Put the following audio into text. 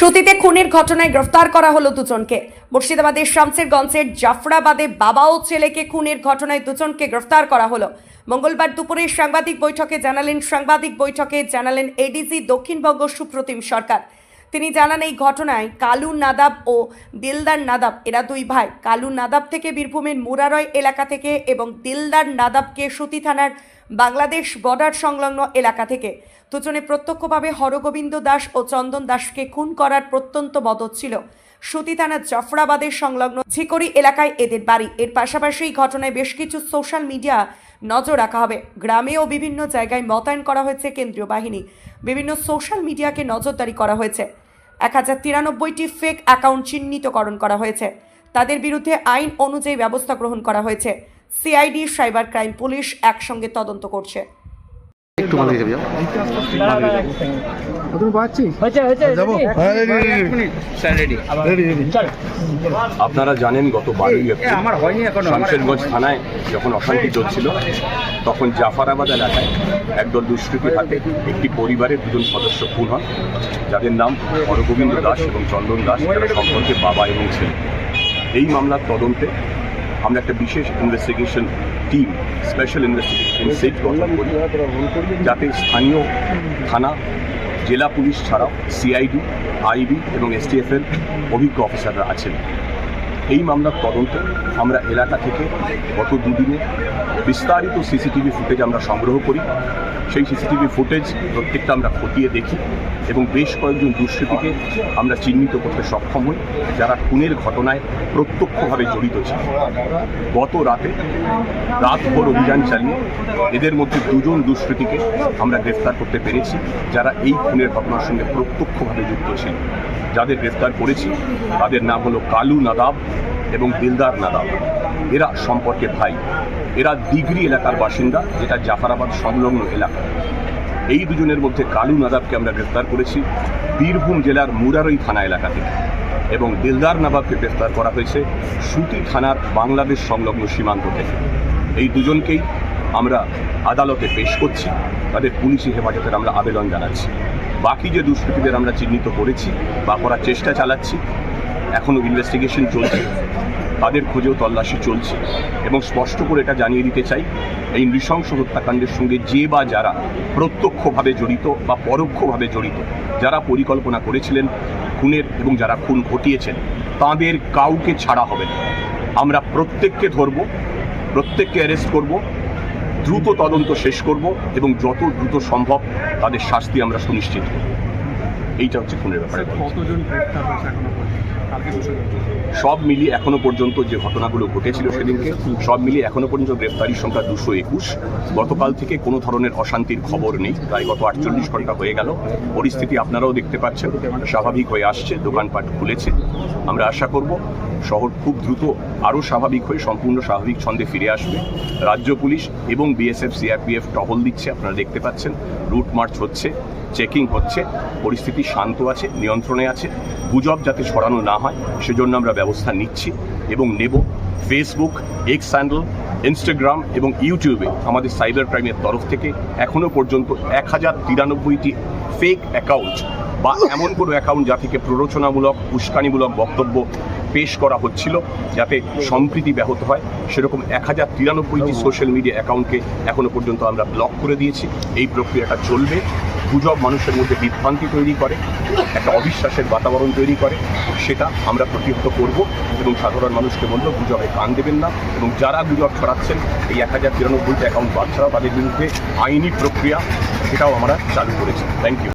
সুতিতে খুনের ঘটনায় গ্রেফতার করা হলো দুজনকে। মুর্শিদাবাদের শামসেরগঞ্জের জাফরাবাদে বাবা ও ছেলেকে খুনের ঘটনায় দুজনকে গ্রেফতার করা হলো। মঙ্গলবার দুপুরে সাংবাদিক বৈঠকে জানালেন, সাংবাদিক বৈঠকে জানালেন এডিসি দক্ষিণবঙ্গ সুপ্রতিম সরকার। তিনি জানান, এই ঘটনায় কালু নাদাব ও দিলদার নাদাব, এরা দুই ভাই। কালু নাদাব থেকে বীরভূমের মুরারয় এলাকা থেকে এবং দিলদার নাদাবকে সুতি থানার বাংলাদেশ বর্ডার সংলগ্ন এলাকা থেকে। দুজনে প্রত্যক্ষভাবে হরগোবিন্দ দাস ও চন্দন দাসকে খুন করার প্রত্যন্ত মদত ছিল। সুতি থানার জাফরাবাদের সংলগ্ন ঝিকরি এলাকায় এদের বাড়ি। এর পাশাপাশি ঘটনায় বেশ কিছু সোশ্যাল মিডিয়া নজর রাখা হবে। গ্রামে ও বিভিন্ন জায়গায় মোতায়েন করা হয়েছে কেন্দ্রীয় বাহিনী। বিভিন্ন সোশ্যাল মিডিয়াকে নজরদারি করা হয়েছে। এক হাজার তিরানব্বইটি ফেক অ্যাকাউন্ট চিহ্নিতকরণ করা হয়েছে। তাদের বিরুদ্ধে আইন অনুযায়ী ব্যবস্থা গ্রহণ করা হয়েছে। সিআইডি, সাইবার ক্রাইম পুলিশ একসঙ্গে তদন্ত করছে। একটু মাঝে যাবে যাও। তুমি পাচ্ছি? আপনারা জানেন গত বারোই এ, এপ্রিল আমার হয়নি এখনও শামশেরগঞ্জ থানায় যখন অশান্তি চলছিল তখন জাফরাবাদ এলাকায় একদল দুষ্কৃতীর হাতে একটি পরিবারের দুজন সদস্য খুন হন যাদের নাম হরগোবিন্দ দাস এবং চন্দন দাস এরা সম্পর্কে বাবা এবং ছেলে। এই মামলার তদন্তে আমরা একটা বিশেষ investigation team special investigation set গঠন করি যাতে স্থানীয় থানা, জেলা পুলিশ ছাড়াও সিআইডি আইবি এবং এসটিএফের অভিজ্ঞ অফিসাররা আছেন। এই মামলার তদন্তে আমরা এলাকা থেকে গত দুদিনে বিস্তারিত সিসিটিভি ফুটেজ আমরা সংগ্রহ করি। সেই সিসিটিভি ফুটেজ প্রত্যেকটা আমরা খতিয়ে দেখি। এবং বেশ কয়েকজন দুষ্কৃতীকে আমরা চিহ্নিত করতে সক্ষম হই, যারা খুনের ঘটনায় প্রত্যক্ষভাবে জড়িত ছিল। গত রাতে রাতভর অভিযান চালিয়ে এদের মধ্যে দুজন দুষ্কৃতীকে আমরা গ্রেফতার করতে পেরেছি, যারা এই খুনের ঘটনার সঙ্গে প্রত্যক্ষভাবে যুক্ত ছিল। যাদের গ্রেফতার করেছি, তাদের নাম হলো কালু নাদাব এবং দিলদার নাদাব। এরা সম্পর্কে ভাই। এরা দিগরি এলাকার বাসিন্দা, যেটা জাফরাবাদ সংলগ্ন এলাকা। এই দুজনের মধ্যে কালু নাদাবকে আমরা গ্রেফতার করেছি। বীরভূম জেলার মুরারই থানা এলাকা থেকে এবং দিলদার নাবাবকে গ্রেফতার করা হয়েছে সুতি থানার বাংলাদেশ সংলগ্ন সীমান্ত থেকে। এই দুজনকেই আমরা আদালতে পেশ করছি। তাদের পুলিশি হেফাজতের আমরা আবেদন জানাচ্ছি। বাকি যে দুষ্কৃতীদের আমরা চিহ্নিত করেছি বা করার চেষ্টা চালাচ্ছি এখনও ইনভেস্টিগেশন চলছে। তাদের খোঁজেও তল্লাশি চলছে এবং স্পষ্ট করে এটা জানিয়ে দিতে চাই, এই নৃশংস হত্যাকাণ্ডের সঙ্গে যে বা যারা প্রত্যক্ষভাবে জড়িত বা পরোক্ষভাবে জড়িত, যারা পরিকল্পনা করেছিলেন খুনের এবং যারা খুন ঘটিয়েছেন, তাদের কাউকে ছাড়া হবে না। আমরা প্রত্যেককে ধরব, প্রত্যেককে অ্যারেস্ট করব, দ্রুত তদন্ত শেষ করব এবং যত দ্রুত সম্ভব তাদের শাস্তি আমরা সুনিশ্চিত করব। এইটা হচ্ছে খুনের ব্যাপারে। কতজন সব মিলিয়ে এখনও পর্যন্ত যে ঘটনাগুলো ঘটেছিল সেদিনকে সব মিলিয়ে এখনও পর্যন্ত গ্রেফতারির সংখ্যা দুশো একুশ। গতকাল থেকে কোনো ধরনের অশান্তির খবর নেই। প্রায় গত আটচল্লিশ ঘণ্টা হয়ে গেল। পরিস্থিতি আপনারাও দেখতে পাচ্ছেন। স্বাভাবিক হয়ে আসছে দোকানপাট খুলেছে। আমরা আশা করব শহর খুব দ্রুত আরও স্বাভাবিক হয়ে সম্পূর্ণ স্বাভাবিক ছন্দে ফিরে আসবে। রাজ্য পুলিশ এবং বিএসএফ সিআরপিএফ টহল দিচ্ছে আপনারা দেখতে পাচ্ছেন। রুট মার্চ হচ্ছে। চেকিং হচ্ছে, পরিস্থিতি শান্ত আছে, নিয়ন্ত্রণে আছে, গুজব যাতে ছড়ানো না হয়, সেজন্য আমরা ব্যবস্থা নিচ্ছি এবং নেব ফেসবুক এক্স স্যান্ডেল ইনস্টাগ্রাম এবং ইউটিউবে আমাদের সাইবার ক্রাইমের তরফ থেকে এখনও পর্যন্ত এক হাজার তিরানব্বইটি ফেক অ্যাকাউন্ট বা এমন কোনো অ্যাকাউন্ট যা থেকে প্ররোচনামূলক, উস্কানিমূলক বক্তব্য পেশ করা হচ্ছিল, যাতে সম্প্রীতি ব্যাহত হয়, সেরকম এক হাজার তিরানব্বইটি সোশ্যাল মিডিয়া অ্যাকাউন্টকে এখনও পর্যন্ত আমরা ব্লক করে দিয়েছি। এই প্রক্রিয়াটা চলবে। গুজব মানুষের মধ্যে বিভ্রান্তি তৈরি করে, একটা অবিশ্বাসের বাতাবরণ তৈরি করে, সেটা আমরা প্রতিহত করব এবং সাধারণ মানুষকে বলব, গুজবে কান দেবেন না এবং যারা গুজব ছড়াচ্ছেন, এই এক হাজার তিরানব্বইটা অ্যাকাউন্ট বাদ ছাড়াও তাদের বিরুদ্ধে আইনি প্রক্রিয়া, সেটাও আমরা চালু করেছি। Thank you